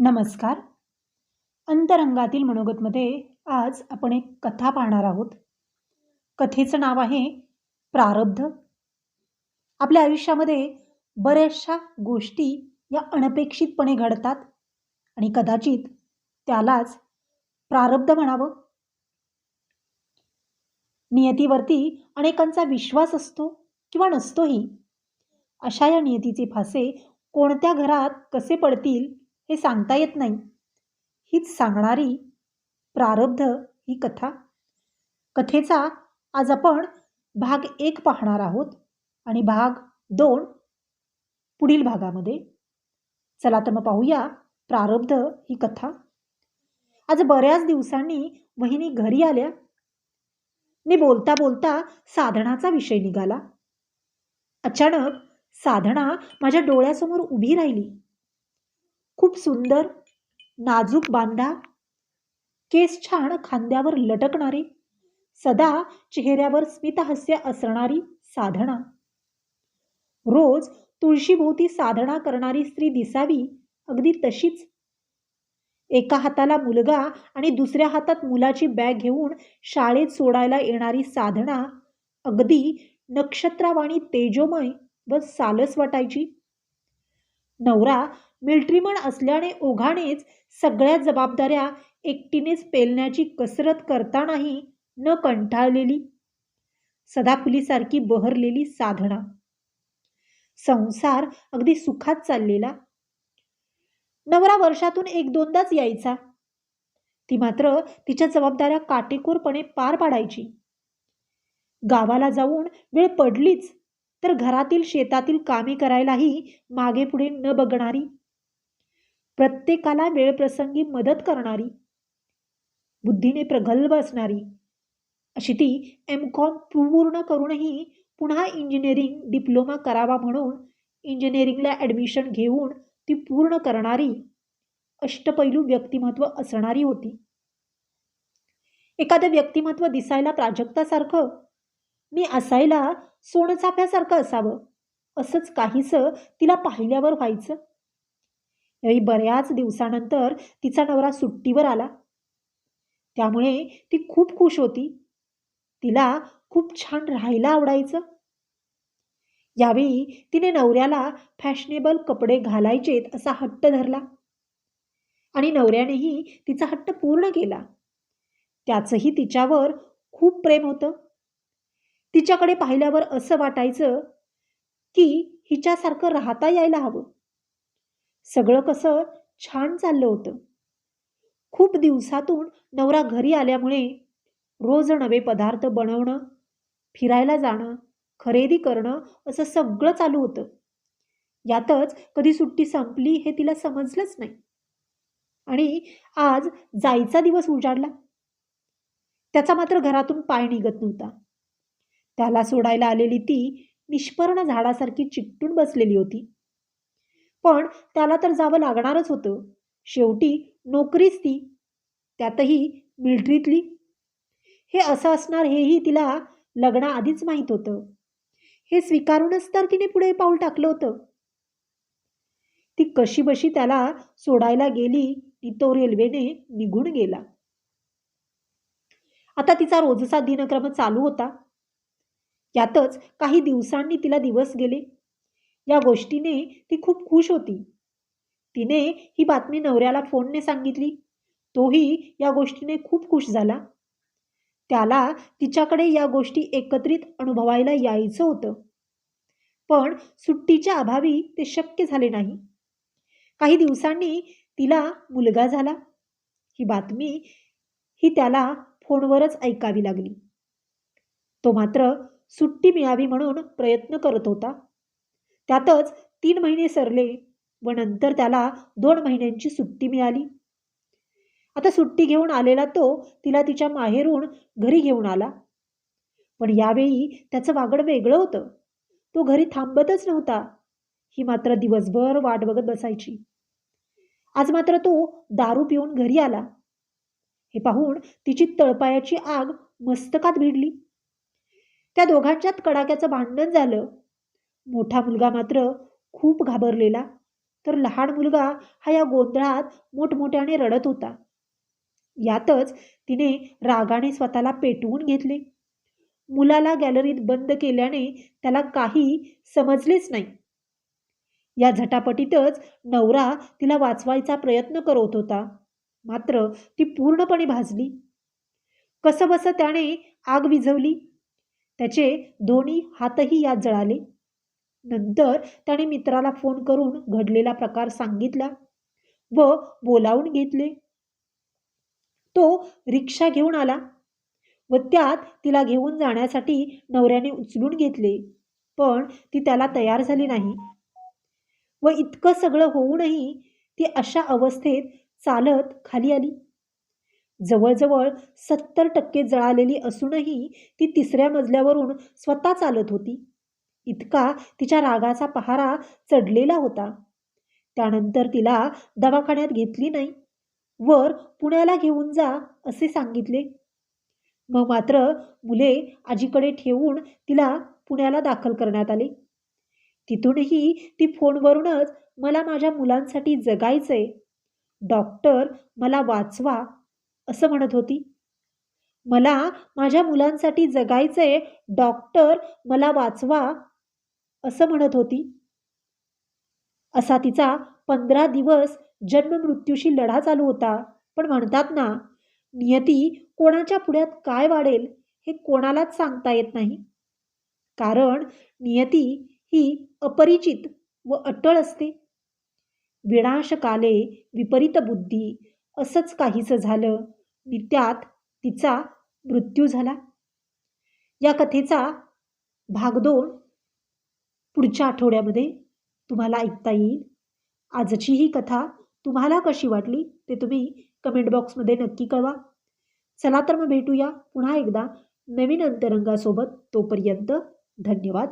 नमस्कार. अंतरंगातील मनोगतमध्ये आज आपण एक कथा पाहणार आहोत. कथेचं नाव आहे प्रारब्ध. आपल्या आयुष्यामध्ये बऱ्याचशा गोष्टी या अनपेक्षितपणे घडतात आणि कदाचित त्यालाच प्रारब्ध म्हणावं. नियतीवरती अनेकांचा विश्वास असतो किंवा नसतोही. अशा या नियतीचे फासे कोणत्या घरात कसे पडतील हे सांगता येत नाही. हीच सांगणारी प्रारब्ध ही कथा. कथेचा आज आपण भाग एक पाहणार आहोत आणि भाग दोन पुढील भागामध्ये. चला तर मग पाहूया प्रारब्ध ही कथा. आज बऱ्याच दिवसांनी वहिनी घरी आल्या. ने बोलता बोलता साधनाचा विषय निघाला. अचानक साधना माझ्या डोळ्यासमोर उभी राहिली. खूप सुंदर नाजूक बांधा केस छान खांद्यावर लटकणारी सदा चेहऱ्यावर स्मितहास्य असणारी साधना. रोज तुळशीभोवती साधना करणारी स्त्री दिसावी अगदी तशीच. एका हाताला मुलगा आणि दुसऱ्या हातात मुलाची बॅग घेऊन शाळेत सोडायला येणारी साधना अगदी नक्षत्रावाणी तेजोमय व सालस वाटायची. नवरा मिल्ट्रीमन असल्याने ओघानेच सगळ्या जबाबदाऱ्या एकटीनेच पेलण्याची कसरत करतानाही न कंठाळलेली सदाफुलीसारखी बहरलेली साधना. संसार अगदी सुखात चाललेला. नवरा वर्षातून एक दोनदाच यायचा. ती मात्र तिच्या जबाबदाऱ्या काटेकोरपणे पार पाडायची. गावाला जाऊन वेळ पडलीच तर घरातील शेतातील कामे करायलाही मागे पुढे न बघणारी प्रत्येकाला वेळप्रसंगी मदत करणारी बुद्धीने प्रगल्भ असणारी अशी ती एम कॉम पूर्ण करूनही पुन्हा इंजिनिअरिंग डिप्लोमा करावा म्हणून इंजिनिअरिंगला ॲडमिशन घेऊन ती पूर्ण करणारी अष्टपैलू व्यक्तिमत्व असणारी होती. एखादं व्यक्तिमत्व दिसायला प्राजक्तासारखं मी असायला सोनचाफ्यासारखं असावं असंच काहीसं तिला पाहिल्यावर व्हायचं. बऱ्याच दिवसानंतर तिचा नवरा सुट्टीवर आला. त्यामुळे ती खूप खुश होती. तिला खूप छान राहायला आवडायचं. यावेळी तिने नवऱ्याला फॅशनेबल कपडे घालायचेत असा हट्ट धरला. आणि नवऱ्यानेही तिचा हट्ट पूर्ण केला. त्याचंही तिच्यावर खूप प्रेम होतं. तिच्याकडे पाहिल्यावर असं वाटायचं की हिच्यासारखं राहता यायला हवं. सगळं कसं छान चाललं होतं. खूप दिवसातून नवरा घरी आल्यामुळे रोज नवे पदार्थ बनवणं फिरायला जाणं खरेदी करणं असं सगळं चालू होतं. यातच कधी सुट्टी संपली हे तिला समजलंच नाही. आणि आज जायचा दिवस उजाडला. त्याचा मात्र घरातून पाय निघत नव्हता. त्याला सोडायला आलेली ती निष्पर्ण झाडासारखी चिकटून बसलेली होती. पण त्याला तर जावं लागणारच होतं. शेवटी नोकरीच ती. त्यातही मिलिटरीतली. हे असं असणार हेही तिला लग्नाआधीच माहीत होतं. हे स्वीकारूनच तर तिने पुढे पाऊल टाकलं होतं. ती कशी बशी त्याला सोडायला गेली ती तो रेल्वेने निघून गेला. आता तिचा रोजचा दिनक्रम चालू होता. यातच काही दिवसांनी तिला दिवस गेले. या गोष्टीने ती खूप खुश होती. तिने ही बातमी नवऱ्याला फोनने सांगितली. तोही या गोष्टीने खूप खुश झाला. त्याला तिच्याकडे या गोष्टी एकत्रित अनुभवायला यायचं होतं. पण सुट्टीच्या अभावी ते शक्य झाले नाही. काही दिवसांनी तिला मुलगा झाला. ही बातमी ही त्याला फोनवरच ऐकावी लागली. तो मात्र सुट्टी मिळावी म्हणून प्रयत्न करत होता. त्यातच तीन महिने सरले व नंतर त्याला दोन महिन्यांची सुट्टी मिळाली. आता सुट्टी घेऊन आलेला तो तिला तिच्या माहेरून घरी घेऊन आला. पण यावेळी त्याचं वागड वेगळं होतं. तो घरी थांबतच नव्हता. ही मात्र दिवसभर वाट बघत बसायची. आज मात्र तो दारू पिऊन घरी आला. हे पाहून तिची तळपायाची आग मस्तकात भिडली. त्या दोघांच्यात कडाक्याचं भांडण झालं. मोठा मुलगा मात्र खूप घाबरलेला तर लहान मुलगा हा या गोंधळात मोठमोठ्याने रडत होता. यातच तिने रागाने स्वतःला पेटवून घेतले. मुलाला गॅलरीत बंद केल्याने त्याला काही समजलेच नाही. या झटापटीतच नवरा तिला वाचवायचा प्रयत्न करत होता मात्र ती पूर्णपणे भाजली. कसंबसं त्याने आग विझवली. त्याचे दोन्ही हातही यात जळाले. नंतर त्याने मित्राला फोन करून घडलेला प्रकार सांगितला व बोलावून घेतले. तो रिक्षा घेऊन आला व त्यात तिला घेऊन जाण्यासाठी नवऱ्याने उचलून घेतले पण ती त्याला तयार झाली नाही व इतकं सगळं होऊनही ती अशा अवस्थेत चालत खाली आली. जवळजवळ सत्तर टक्के जळालेली असूनही ती तिसऱ्या मजल्यावरून स्वतः चालत होती. इतका तिच्या रागाचा पहारा चढलेला होता. त्यानंतर तिला दवाखान्यात घेतली नाही. वर पुण्याला घेऊन जा असे सांगितले. मग मात्र मुले आजीकडे ठेवून तिला पुण्याला दाखल करण्यात आले. तिथूनही ती फोनवरूनच मला माझ्या मुलांसाठी जगायचंय. डॉक्टर मला वाचवा असं म्हणत होती. मला माझ्या मुलांसाठी जगायचंय. डॉक्टर मला वाचवा असं म्हणत होती. असा तिचा पंधरा दिवस जन्ममृत्यूशी लढा चालू होता. पण म्हणतात ना नियती कोणाच्या पुढ्यात काय वाढेल हे कोणालाच सांगता येत नाही. कारण नियती ही अपरिचित व अटळ असते. विनाशकाले विपरीत बुद्धी असंच काहीसं झालं नि त्यात तिचा मृत्यू झाला. या कथेचा भाग दोन पुढच्या आठवड्यामध्ये तुम्हाला ऐकता येईल. आजची ही कथा तुम्हाला कशी वाटली ते तुम्ही कमेंट बॉक्समध्ये नक्की कळवा. चला तर मग भेटूया पुन्हा एकदा नवीन अंतरंगासोबत. तोपर्यंत धन्यवाद.